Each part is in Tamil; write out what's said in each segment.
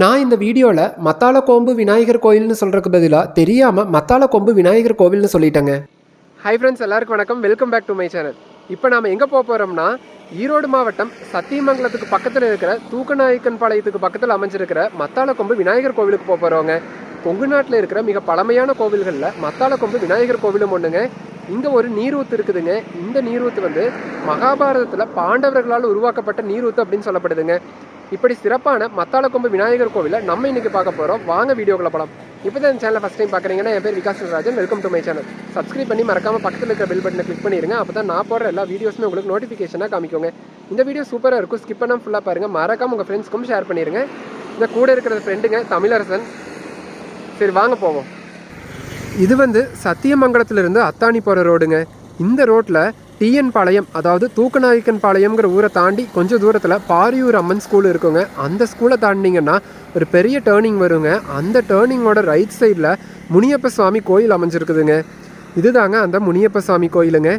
நான் இந்த வீடியோவில் மத்தாள கோம்பு விநாயகர் கோயில்னு சொல்கிறதுக்கு பதிலாக தெரியாமல் மத்தாள கோம்பு விநாயகர் கோவில்னு சொல்லிட்டேங்க. ஹை ஃப்ரெண்ட்ஸ் எல்லாருக்கும் வணக்கம். Welcome back to my channel இப்போ நாம் எங்கே போக போகிறோம்னா ஈரோடு மாவட்டம் சத்தியமங்கலத்துக்கு பக்கத்தில் இருக்கிற தூக்கநாயக்கன் பாளையத்துக்கு பக்கத்தில் அமைஞ்சிருக்கிற மத்தாள கொம்பு விநாயகர் கோவிலுக்கு போக போகிறோங்க கொங்கு நாட்டில் இருக்கிற மிக பழமையான கோவில்களில் மத்தாள கொம்பு விநாயகர் கோவிலும் ஒன்றுங்க இங்கே ஒரு நீரூத்து இருக்குதுங்க. இந்த நீரூத்து வந்து மகாபாரதத்தில் பாண்டவர்களால் உருவாக்கப்பட்ட நீரூத்து அப்படின்னு சொல்லப்படுதுங்க. இப்படி சிறப்பான மத்தாள கொம்பு விநாயகர் கோவிலை நம்ம இன்னைக்கு பார்க்க போகிறோம் வாங்க வீடியோக்குள்ள படம் இப்போ தான் சேனலை ஃபஸ்ட் டைம் பார்க்குறீங்கன்னா என் பேர் Vikas Rajan. Welcome to my channel subscribe பண்ணி மறக்காம பக்கத்தில் இருக்கிற பெல் பட்டனை கிளிக் பண்ணிடுங்க அப்போ தான் நான் போடுற எல்லா வீடியோஸுமே உங்களுக்கு நோட்டிஃபிகேஷனாக காமிக்கோங்க. இந்த வீடியோ சூப்பராக இருக்கும். ஸ்கிப் பண்ணாமல் ஃபுல்லாக பாருங்கள் மறக்காம உங்கள் ஃப்ரெண்ட்ஸ்க்கும் ஷேர் பண்ணிடுங்க இந்த கூட இருக்கிற ஃப்ரெண்டுங்க தமிழரசன். சரி வாங்க போவோம். இது வந்து சத்தியமங்கலத்திலிருந்து அத்தானி போகிற ரோடுங்க இந்த ரோட்டில் டிஎன் பாளையம் அதாவது தூக்கநாயக்கன் பாளையம்ங்கிற ஊரை தாண்டி கொஞ்சம் தூரத்தில் பாரியூர் அம்மன் ஸ்கூல் இருக்குங்க. அந்த ஸ்கூலை தாண்டினீங்கன்னா ஒரு பெரிய டேர்னிங் வருங்க. அந்த டேர்னிங்கோட ரைட் சைடில் முனியப்ப சுவாமி கோயில் அமைஞ்சிருக்குதுங்க. இதுதாங்க அந்த முனியப்ப சுவாமி கோயிலுங்க.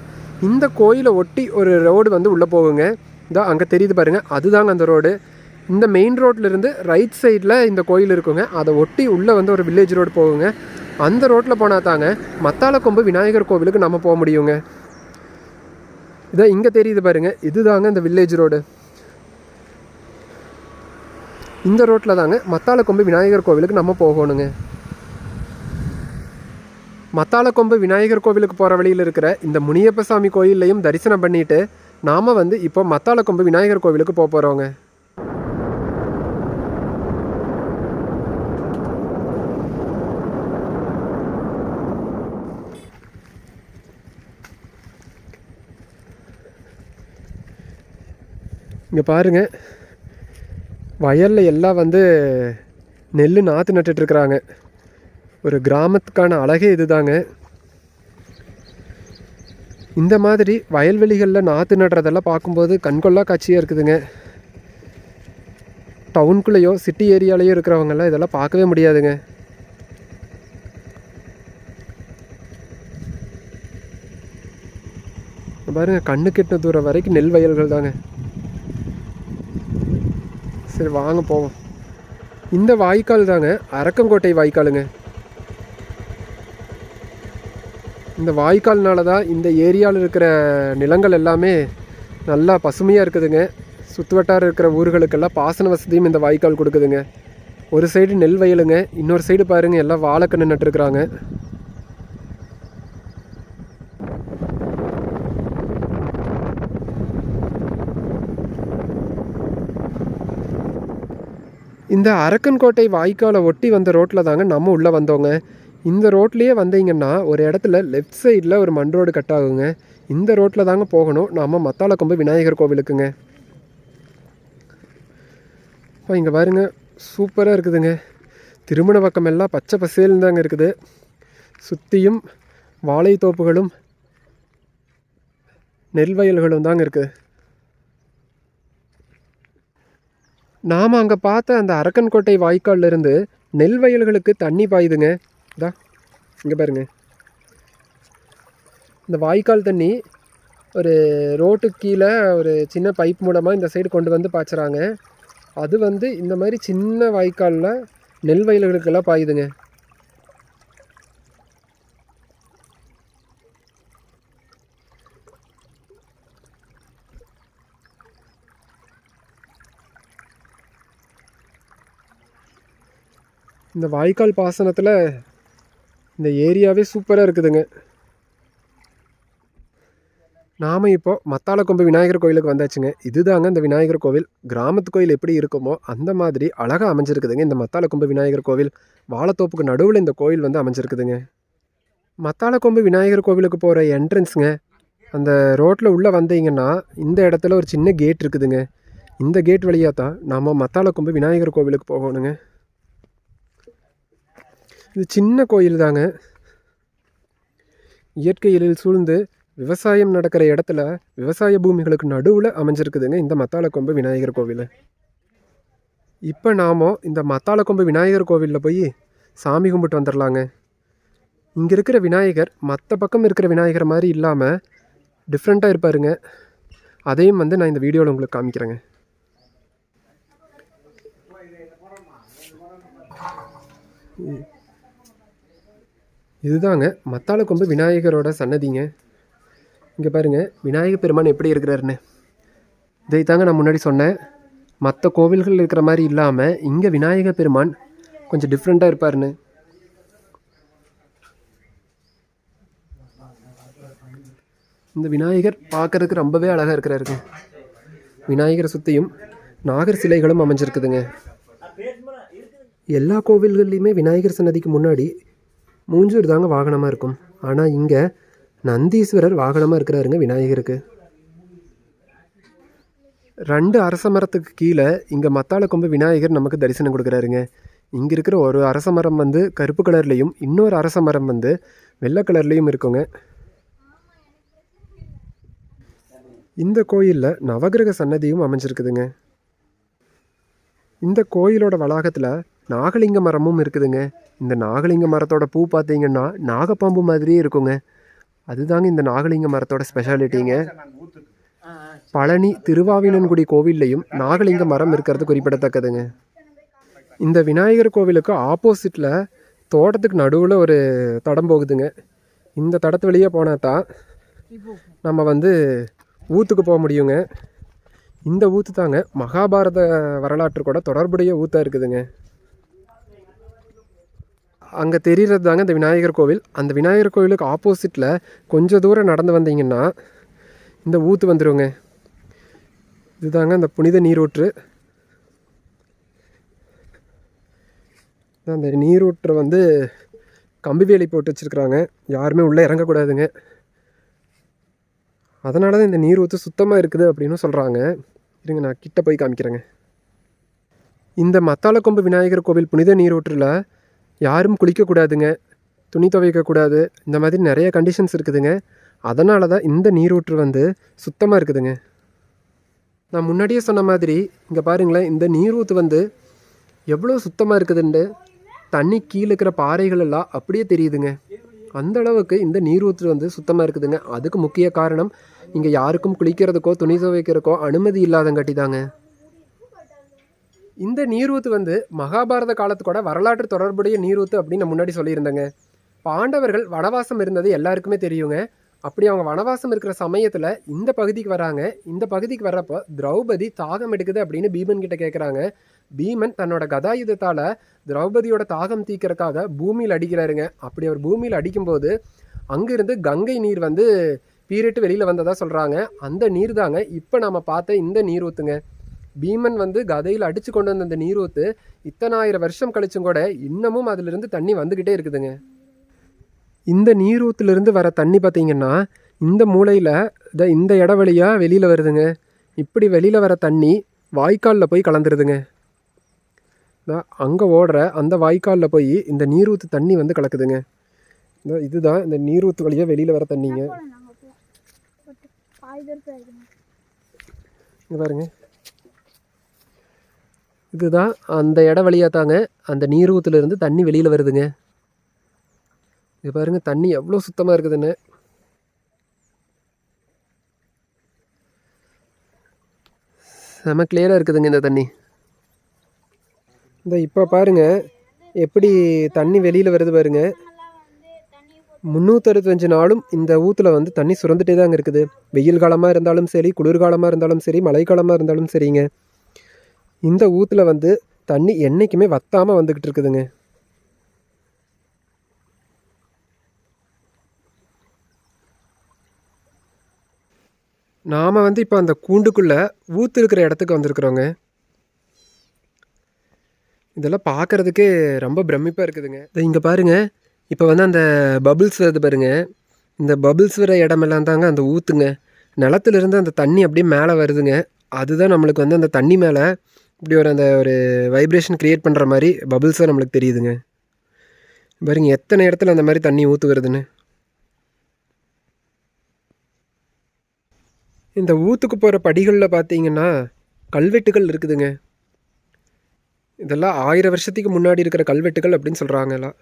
இந்த கோயிலை ஒட்டி ஒரு ரோடு வந்து உள்ளே போகுங்க. இதோ அங்கே தெரியுது பாருங்க. அதுதாங்க அந்த ரோடு இந்த மெயின் ரோட்லேருந்து ரைட் சைடில் இந்த கோயில் இருக்குங்க. அதை ஒட்டி உள்ளே வந்து ஒரு வில்லேஜ் ரோடு போகுங்க. அந்த ரோட்டில் போனால் தாங்க மத்தாளக்கொம்பு விநாயகர் கோவிலுக்கு நம்ம போக முடியுங்க. இதான் இங்கே தெரியுது பாருங்க. இதுதாங்க இந்த வில்லேஜ் ரோடு இந்த ரோட்டில் தாங்க மத்தாளக்கொம்பு விநாயகர் கோவிலுக்கு நம்ம போகணுங்க. மத்தாளக்கொம்பு விநாயகர் கோவிலுக்கு போகிற வழியில் இருக்கிற இந்த முனியப்ப சாமி கோயில்லையும் தரிசனம் பண்ணிவிட்டு நாம் வந்து இப்போ மத்தாளக்கொம்பு விநாயகர் கோவிலுக்கு போக போகிறோங்க இங்கே பாருங்க. வயலில் எல்லாம் வந்து நெல் நாற்று நட்டுட்ருக்குறாங்க ஒரு கிராமத்துக்கான அழகே இதுதாங்க. இந்த மாதிரி வயல்வெளிகளில் நாற்று நடுறதெல்லாம் பார்க்கும்போது கண்கொள்ளா காட்சியாக இருக்குதுங்க. டவுனுக்குள்ளேயோ சிட்டி ஏரியாலேயோ இருக்கிறவங்கெல்லாம் இதெல்லாம் பார்க்கவே முடியாதுங்க. பாருங்கள் கண்ணு கெட்டின தூரம் வரைக்கும் நெல் வயல்கள் தாங்க சரி வாங்க போவோம். இந்த வாய்க்கால் தாங்க அரக்கங்கோட்டை வாய்க்காலுங்க. இந்த வாய்க்கால்னால தான் இந்த ஏரியாவில் இருக்கிற நிலங்கள் எல்லாமே நல்லா பசுமையாக இருக்குதுங்க. சுற்றுவட்டார இருக்கிற ஊர்களுக்கெல்லாம் பாசன வசதியும் இந்த வாய்க்கால் கொடுக்குதுங்க. ஒரு சைடு நெல் வயலுங்க இன்னொரு சைடு பாருங்கள் எல்லாம் வாழைக்கன்று நட்டுருக்குறாங்க. இந்த அரக்கன்கோட்டை வாய்க்காலை ஒட்டி வந்த ரோட்டில் தாங்க நம்ம உள்ளே வந்தோங்க. இந்த ரோட்லேயே வந்தீங்கன்னா ஒரு இடத்துல லெஃப்ட் சைடில் ஒரு மண் ரோடு கட் ஆகுங்க. இந்த ரோட்டில் தாங்க போகணும். நாம் மத்தாளக்கொம்பு விநாயகர் கோவிலுக்குங்க. இப்போ இங்கே பாருங்க. சூப்பராக இருக்குதுங்க. திருமண பக்கம் எல்லாம் பச்சை பசேல்னு தாங்க இருக்குது. சுற்றியும் வாழைத்தோப்புகளும் நெல் வயல்களும் தாங்க இருக்குது நாம் அங்கே பார்த்த அந்த அரக்கன்கோட்டை வாய்க்கால்லேருந்து நெல் வயல்களுக்கு தண்ணி பாயுதுங்க. இதா இங்கே பாருங்க. இந்த வாய்க்கால் தண்ணி ஒரு ரோட்டுக்கு கீழே ஒரு சின்ன பைப் மூலமாக இந்த சைடு கொண்டு வந்து பாய்ச்சுறாங்க. அது வந்து இந்த மாதிரி சின்ன வாய்க்காலில் நெல் வயல்களுக்கெல்லாம் பாயுதுங்க. இந்த வாய்க்கால் பாசனத்தில் இந்த ஏரியாவே சூப்பராக இருக்குதுங்க. நாம் இப்போ மத்தாளக்கொம்பு விநாயகர் கோயிலுக்கு வந்தாச்சுங்க. இதுதாங்க இந்த விநாயகர் கோவில். கிராமத்து கோயில் எப்படி இருக்குமோ அந்த மாதிரி அழகாக அமைஞ்சிருக்குதுங்க இந்த மத்தாளக்கொம்பு விநாயகர் கோவில். வாழைத்தோப்புக்கு நடுவில் இந்த கோயில் வந்து அமைஞ்சிருக்குதுங்க. மத்தாளக்கொம்பு விநாயகர் கோவிலுக்கு போகிற என்ட்ரன்ஸுங்க அந்த ரோட்டில் உள்ளே வந்தீங்கன்னா இந்த இடத்துல ஒரு சின்ன கேட் இருக்குதுங்க. இந்த கேட் வழியாக தான் நாம் மத்தாளக்கொம்பு விநாயகர் கோவிலுக்கு போகணுங்க. இது சின்ன கோயில் தாங்க. இயற்கை எழில் சூழ்ந்து விவசாயம் நடக்கிற இடத்துல விவசாய பூமிகளுக்கு நடுவில் அமைஞ்சிருக்குதுங்க இந்த மத்தாளக்கொம்பு விநாயகர் கோவில். இப்போ நாம் இந்த மத்தாளக்கொம்பு விநாயகர் கோவிலில் போய் சாமி கும்பிட்டு வந்துடலாங்க இங்கே இருக்கிற விநாயகர் மற்ற பக்கம் இருக்கிற விநாயகர் மாதிரி இல்லாமல் டிஃப்ரெண்ட்டாக இருப்பாருங்க. அதையும் வந்து நான் இந்த வீடியோவில் உங்களுக்கு காமிக்கிறேங்க. இதுதாங்க. மத்தாள கொம்பு விநாயகரோட சன்னதிங்க. இங்கே பாருங்கள் விநாயகர் பெருமான் எப்படி இருக்கிறாருன்னு. இதை தாங்க நான் முன்னாடி சொன்னேன். மற்ற கோவில்கள் இருக்கிற மாதிரி இல்லாமல் இங்கே விநாயகர் பெருமான் கொஞ்சம் டிஃப்ரெண்ட்டாக இருப்பாருன்னு. இந்த விநாயகர் பார்க்குறதுக்கு ரொம்பவே அழகாக இருக்கிறாருங்க. விநாயகரை சுற்றியும் நாகர் சிலைகளும் அமைஞ்சிருக்குதுங்க. எல்லா கோவில்கள்லையுமே விநாயகர் சன்னதிக்கு முன்னாடி மூஞ்சூர் தாங்க வாகனமாக இருக்கும். ஆனால் இங்கே நந்தீஸ்வரர் வாகனமாக இருக்கிறாருங்க விநாயகருக்கு. ரெண்டு அரச மரத்துக்கு கீழே இங்கே மத்தாள கொம்பு விநாயகர் நமக்கு தரிசனம் கொடுக்குறாருங்க. இங்கே இருக்கிற ஒரு அரச மரம் வந்து கருப்பு கலர்லேயும் இன்னொரு அரச மரம் வந்து வெள்ளை கலர்லேயும் இருக்குங்க. இந்த கோயிலில் நவகிரக சன்னதியும் அமைஞ்சிருக்குதுங்க. இந்த கோயிலோட வளாகத்தில் நாகலிங்க மரமும் இருக்குதுங்க. இந்த நாகலிங்க மரத்தோட பூ பார்த்தீங்கன்னா நாகப்பாம்பு மாதிரியே இருக்குங்க. அதுதாங்க இந்த நாகலிங்க மரத்தோட ஸ்பெஷாலிட்டிங்க பழனி திருவாவினன்குடி கோவில்லையும் நாகலிங்க மரம் இருக்கிறது குறிப்பிடத்தக்கதுங்க. இந்த விநாயகர் கோவிலுக்கு ஆப்போசிட்டில் தோட்டத்துக்கு நடுவில் ஒரு தடம் போகுதுங்க. இந்த தடத்து வழியே போனால் தான் நம்ம வந்து ஊத்துக்கு போக முடியுங்க. இந்த ஊத்து தாங்க மகாபாரத வரலாற்று கூட தொடர்புடைய ஊத்தாக இருக்குதுங்க. அங்கே தெரிகிறது தாங்க இந்த விநாயகர் கோவில். அந்த விநாயகர் கோவிலுக்கு ஆப்போசிட்டில் கொஞ்சம் தூரம் நடந்து வந்தீங்கன்னா இந்த ஊத்து வந்துடுங்க இதுதாங்க அந்த புனித நீரூற்று. அந்த நீரூற்றை வந்து கம்பி வேலி போட்டு வச்சுருக்குறாங்க. யாருமே உள்ளே இறங்கக்கூடாதுங்க. அதனால தான் இந்த நீர் ஊற்று சுத்தமாக இருக்குது அப்படின்னு சொல்கிறாங்க இருங்க நான் கிட்ட போய் காமிக்கிறேங்க. இந்த மத்தாளக்கொம்பு விநாயகர் கோவில் புனித நீரூற்றில் யாரும் குளிக்கக்கூடாதுங்க துணி துவைக்கக்கூடாது இந்த மாதிரி நிறைய கண்டிஷன்ஸ் இருக்குதுங்க. அதனால தான் இந்த நீரூற்று வந்து சுத்தமாக இருக்குதுங்க. நான் முன்னாடியே சொன்ன மாதிரி இங்கே பாருங்களேன் இந்த நீரூற்று வந்து எவ்வளோ சுத்தமாக இருக்குதுன்ட்டு தண்ணி கீழே இருக்கிற பாறைகள் எல்லாம் அப்படியே தெரியுதுங்க. அந்த அளவுக்கு இந்த நீரூற்று வந்து சுத்தமாக இருக்குதுங்க. அதுக்கு முக்கிய காரணம் இங்கே யாருக்கும் குளிக்கிறதுக்கோ துணி துவைக்கிறதுக்கோ அனுமதி இல்லாதங்காட்டி தாங்க இந்த நீரூத்து வந்து மகாபாரத காலத்துக்கூட வரலாற்று தொடர்புடைய நீரூத்து அப்படின்னு நான் முன்னாடி சொல்லியிருந்தேங்க. பாண்டவர்கள் வனவாசம் இருந்தது எல்லாருக்குமே தெரியுங்க. அப்படி அவங்க வனவாசம் இருக்கிற சமயத்தில் இந்த பகுதிக்கு வராங்க. இந்த பகுதிக்கு வர்றப்போ திரௌபதி தாகம் எடுக்குது அப்படின்னு பீமன் கிட்ட கேட்குறாங்க பீமன் தன்னோட கதாயுதத்தால் திரௌபதியோட தாகம் தீக்கிறதுக்காக பூமியில் அடிக்கிறாருங்க. அப்படி அவர் பூமியில் அடிக்கும்போது அங்கிருந்து கங்கை நீர் வந்து பீரிட்டு வெளியில் வந்ததாக சொல்கிறாங்க அந்த நீர் தாங்க இப்போ நம்ம பார்த்த இந்த நீர் ஊத்துங்க பீமன் வந்து கதையில் அடித்து கொண்டு வந்த அந்த நீர் ஊத்து இத்தனாயிரம் வருஷம் கழிச்சும் கூட இன்னமும் அதிலிருந்து தண்ணி வந்துக்கிட்டே இருக்குதுங்க. இந்த நீரூத்துலேருந்து வர தண்ணி பார்த்தீங்கன்னா இந்த மூலையில் இத இந்த இட வழியாக வெளியில் வருதுங்க. இப்படி வெளியில் வர தண்ணி வாய்க்காலில் போய் கலந்துருதுங்க. அங்கே ஓடுற அந்த வாய்க்காலில் போய் இந்த நீரூத்து தண்ணி வந்து கலக்குதுங்க. இதோ இதுதான் இந்த நீரூத்து வழியாக வெளியில் வர தண்ணிங்க. இங்கே பாருங்க. இதுதான் அந்த இட வழியாக தாங்க அந்த நீரூத்துலேருந்து தண்ணி வெளியில் வருதுங்க. இது பாருங்கள் தண்ணி எவ்வளோ சுத்தமாக இருக்குதுன்னு. செம கிளியராக இருக்குதுங்க இந்த தண்ணி. இந்த இப்போ பாருங்கள் எப்படி தண்ணி வெளியில் வருது பாருங்க. முந்நூற்றறுபத்தஞ்சு நாளும் இந்த ஊற்றுல வந்து தண்ணி சுரந்துட்டே தாங்க இருக்குது. வெயில் காலமாக இருந்தாலும் சரி குளிர்காலமாக இருந்தாலும் சரி மழைக்காலமாக இருந்தாலும் சரிங்க. இந்த ஊற்றுல வந்து தண்ணி என்றைக்குமே வத்தாமல் வந்துக்கிட்டு இருக்குதுங்க. நாம் வந்து இப்போ அந்த கூண்டுக்குள்ளே ஊற்று இருக்கிற இடத்துக்கு வந்திருக்குறோங்க. இதெல்லாம் பார்க்குறதுக்கே ரொம்ப பிரமிப்பாக இருக்குதுங்க. இங்கே பாருங்க. இப்போ வந்து அந்த பபுள்ஸ் வருது பாருங்க. இந்த பபுள்ஸ் வர இடமெல்லாம் தாங்க அந்த ஊற்றுங்க நிலத்துலேருந்து அந்த தண்ணி அப்படியே மேலே வருதுங்க. அதுதான் நம்மளுக்கு வந்து அந்த தண்ணி மேலே இப்படி ஒரு அந்த ஒரு வைப்ரேஷன் க்ரியேட் பண்ணுற மாதிரி பபிள்ஸாக நம்மளுக்கு தெரியுதுங்க. பாருங்க எத்தனை இடத்துல அந்த மாதிரி தண்ணி ஊற்று இந்த ஊத்துக்கு போகிற படிகளில் பார்த்தீங்கன்னா கல்வெட்டுகள் இருக்குதுங்க. இதெல்லாம் ஆயிரம் வருஷத்துக்கு முன்னாடி இருக்கிற கல்வெட்டுகள் அப்படின்னு சொல்கிறாங்கலாம்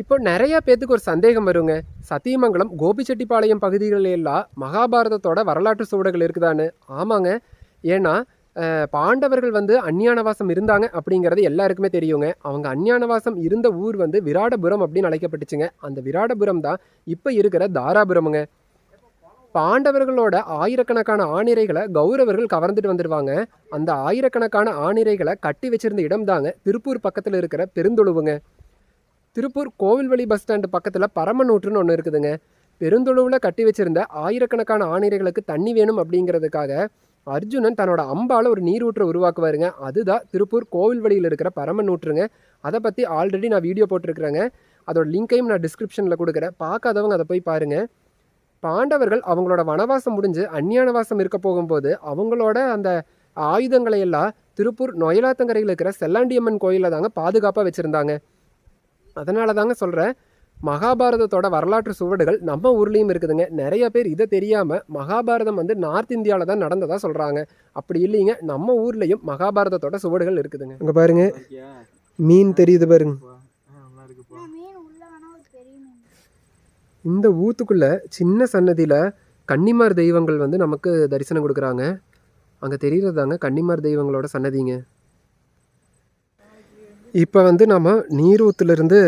இப்போ நிறையா பேத்துக்கு ஒரு சந்தேகம் வருங்க. சத்தியமங்கலம் கோபிச்செட்டிப்பாளையம் பகுதிகளில் எல்லாம் மகாபாரதத்தோட வரலாற்று சுவடுகள் இருக்குதான்னு. ஆமாங்க. ஏன்னா பாண்டவர்கள் வந்து அந்நியானவாசம் இருந்தாங்க அப்படிங்கிறது எல்லாருக்குமே தெரியுங்க. அவங்க அந்நியானவாசம் இருந்த ஊர் வந்து விராடபுரம் அப்படின்னு அழைக்கப்பட்டுச்சுங்க. அந்த விராடபுரம் தான் இப்போ இருக்கிற தாராபுரமுங்க. பாண்டவர்களோட ஆயிரக்கணக்கான ஆணிரைகளை கௌரவர்கள் கவர்ந்துட்டு வந்துடுவாங்க அந்த ஆயிரக்கணக்கான ஆணிரைகளை கட்டி வச்சிருந்த இடம் தாங்க திருப்பூர் பக்கத்தில் இருக்கிற பெருந்தொழுவுங்க. திருப்பூர் கோவில்வழி பஸ் ஸ்டாண்டு பக்கத்தில் பரமநூற்றுன்னு ஒன்று இருக்குதுங்க. பெருந்தொழுவில் கட்டி வச்சிருந்த ஆயிரக்கணக்கான ஆணிரைகளுக்கு தண்ணி வேணும் அப்படிங்கிறதுக்காக அர்ஜுனன் தன்னோட அம்பால ஒரு நீரூற்றை உருவாக்குவாருங்க. அதுதான் திருப்பூர் கோவில்வழியில் இருக்கிற பரமநூற்றுங்க. அதை பற்றி ஆல்ரெடி நான் வீடியோ போட்டிருக்கிறேங்க. அதோட லிங்கையும் நான் டிஸ்கிரிப்ஷனில் கொடுக்குறேன். பார்க்காதவங்க அதை போய் பாருங்கள் பாண்டவர்கள் அவங்களோட வனவாசம் முடிஞ்சு அந்நியானவாசம் இருக்க போகும்போது அவங்களோட அந்த ஆயுதங்களை எல்லாம் திருப்பூர் நொயலாத்தங்கரையில் இருக்கிற செல்லாண்டியம்மன் கோயிலில் தாங்க பாதுகாப்பாக வச்சுருந்தாங்க. அதனால தாங்க சொல்கிறேன் மகாபாரதத்தோட வரலாற்று சுவடுகள் நம்ம ஊர்லேயும் இருக்குதுங்க. நிறைய பேர் இதை தெரியாமல் மகாபாரதம் வந்து நார்த் இந்தியாவில் தான் நடந்ததாக சொல்கிறாங்க அப்படி இல்லைங்க நம்ம ஊர்லேயும் மகாபாரதத்தோட சுவடுகள் இருக்குதுங்க. இங்கே பாருங்க. மீன் தெரியுது பாருங்க. மீன் உள்ள வேணா ஒரு பெரிய மீன். இந்த ஊத்துக்குள்ள சின்ன சன்னதியில் கன்னிமார் தெய்வங்கள் வந்து நமக்கு தரிசனம் கொடுக்குறாங்க. அங்கே தெரிகிறது தாங்க கன்னிமார் தெய்வங்களோட சன்னதிங்க. இப்போ வந்து நம்ம நீரூத்துலேருந்து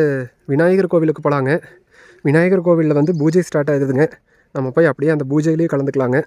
விநாயகர் கோவிலுக்கு போகலாங்க விநாயகர் கோவிலில் வந்து பூஜை ஸ்டார்ட் ஆகுதுங்க. நம்ம போய் அப்படியே அந்த பூஜையிலேயே கலந்துக்கலாங்க.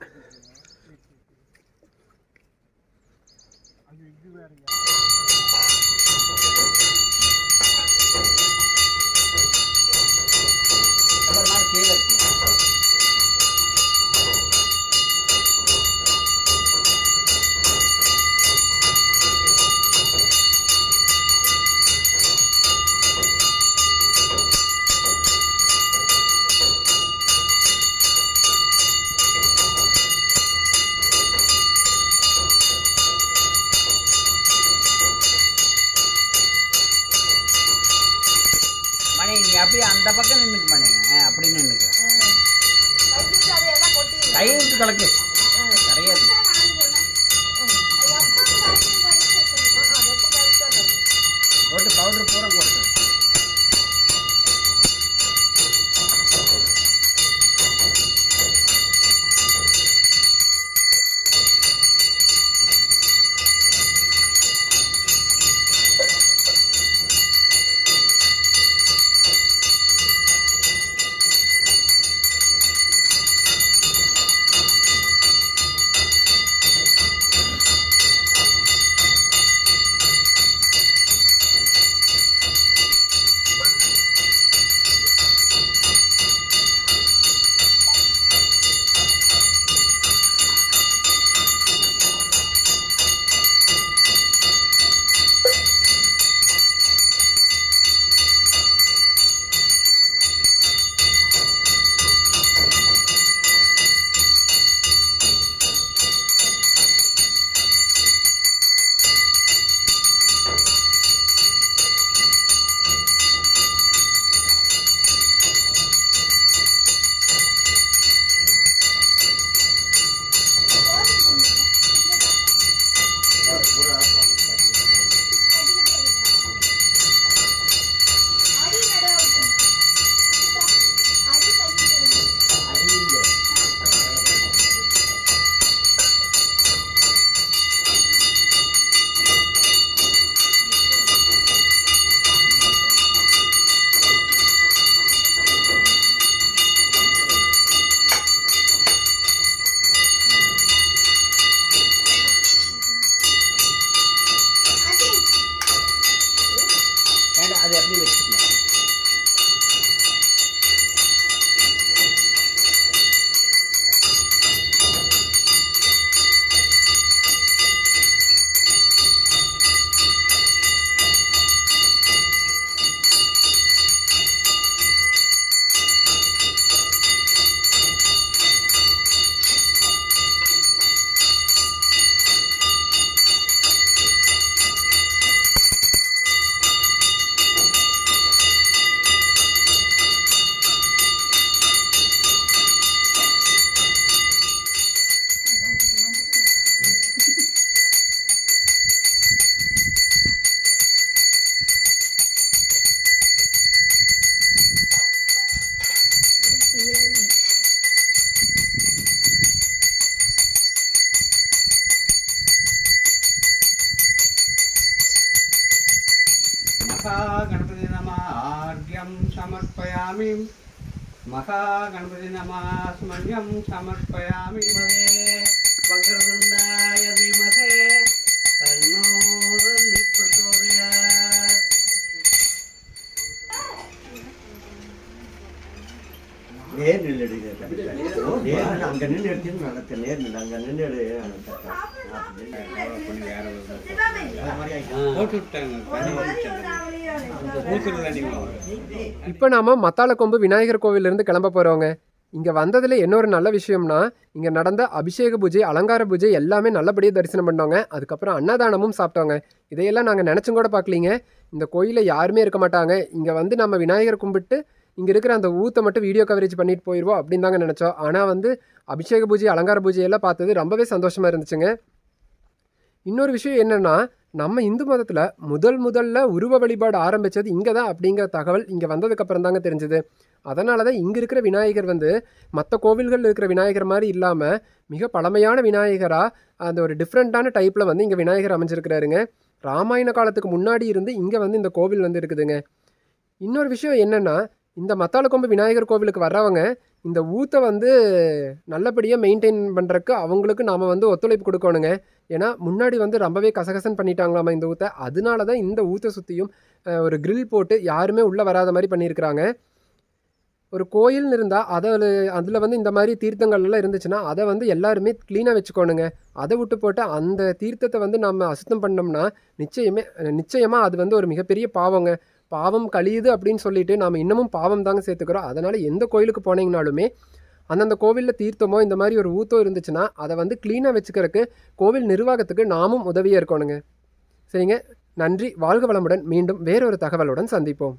பவுடர் பூரா போட்டு महागणपति नमः आर्घ्यं समर्पयामि महागणपति नमः स्मर्यं समर्पयामि वक्रतुण्डाय धीमहे तन्नो दन्तिः प्रचोदयात् நேர் நில்லடி நேர் அங்க நின்று எடுத்து நடத்த நேர் நின்று அங்க நின்று எடு போட்டு விட்டாங்க இப்போ நாம் மத்தாள கொம்பு விநாயகர் கோவிலிருந்து கிளம்ப போகிறோங்க இங்கே வந்ததில் என்ன ஒரு நல்ல விஷயம்னா இங்கே நடந்த அபிஷேக பூஜை அலங்கார பூஜை எல்லாமே நல்லபடியாக தரிசனம் பண்ணோங்க. அதுக்கப்புறம் அன்னதானமும் சாப்பிட்டோங்க. இதையெல்லாம் நாங்கள் நினச்சும் கூட பார்க்கலீங்க. இந்த கோயிலில் யாருமே இருக்க மாட்டாங்க. இங்கே வந்து நம்ம விநாயகர் கும்பிட்டு இங்கே இருக்கிற அந்த ஊத்தை மட்டும் வீடியோ கவரேஜ் பண்ணிட்டு போயிடுவோம் அப்படின்னு தாங்க நினச்சோம். ஆனால் வந்து அபிஷேக பூஜை அலங்கார பூஜை எல்லாம் பார்த்தது ரொம்பவே சந்தோஷமாக இருந்துச்சுங்க. இன்னொரு விஷயம் என்னென்னா நம்ம இந்து மதத்தில் முதல் முதல்ல உருவ வழிபாடு ஆரம்பித்தது இங்கே தான் அப்படிங்கிற தகவல் இங்கே வந்ததுக்கப்புறம் தாங்க தெரிஞ்சுது. அதனால தான் இங்கே இருக்கிற விநாயகர் வந்து மற்ற கோவில்களில் இருக்கிற விநாயகர் மாதிரி இல்லாமல் மிக பழமையான விநாயகராக அந்த ஒரு டிஃப்ரெண்ட்டான டைப்பில் வந்து இங்கே விநாயகர் அமைஞ்சிருக்கிறாருங்க. ராமாயண காலத்துக்கு முன்னாடி இருந்து இங்கே வந்து இந்த கோவில் வந்து இருக்குதுங்க. இன்னொரு விஷயம் என்னென்னா இந்த மத்தாளக்கொம்பு விநாயகர் கோவிலுக்கு வர்றவங்க இந்த ஊத்தை வந்து நல்லபடியாக மெயின்டைன் பண்ணுறக்கு அவங்களுக்கு நாம் வந்து ஒத்துழைப்பு கொடுக்கணுங்க. ஏன்னா முன்னாடி வந்து ரொம்பவே கசகசன் பண்ணிட்டாங்களாமா இந்த ஊத்தை? அதனால தான் இந்த ஊத்தை சுற்றியும் ஒரு கிரில் போட்டு யாருமே உள்ளே வராத மாதிரி பண்ணியிருக்கிறாங்க. ஒரு கோயில்னு இருந்தால் அதில் அதில் வந்து இந்த மாதிரி தீர்த்தங்கள்லாம் இருந்துச்சுன்னா அதை வந்து எல்லாருமே க்ளீனாக வச்சுக்கோணுங்க. அதை விட்டு போட்டு அந்த தீர்த்தத்தை வந்து நம்ம அசுத்தம் பண்ணோம்னா நிச்சயமே நிச்சயமாக அது வந்து ஒரு மிகப்பெரிய பாவங்க. பாவம் கழியுது அப்படின்னு சொல்லிட்டு நாம் இன்னமும் பாவம் தாங்க சேர்த்துக்கிறோம். அதனால் எந்த கோயிலுக்கு போனீங்கனாலுமே அந்தந்த கோவிலில் தீர்த்தமோ இந்த மாதிரி ஒரு ஊத்தோ இருந்துச்சுன்னா அதை வந்து க்ளீனாக வச்சுக்கிறதுக்கு கோவில் நிர்வாகத்துக்கு நாமும் உதவியாக இருக்கணுங்க. சரிங்க? நன்றி. வாழ்க வளமுடன். மீண்டும் வேறொரு தகவலுடன் சந்திப்போம்.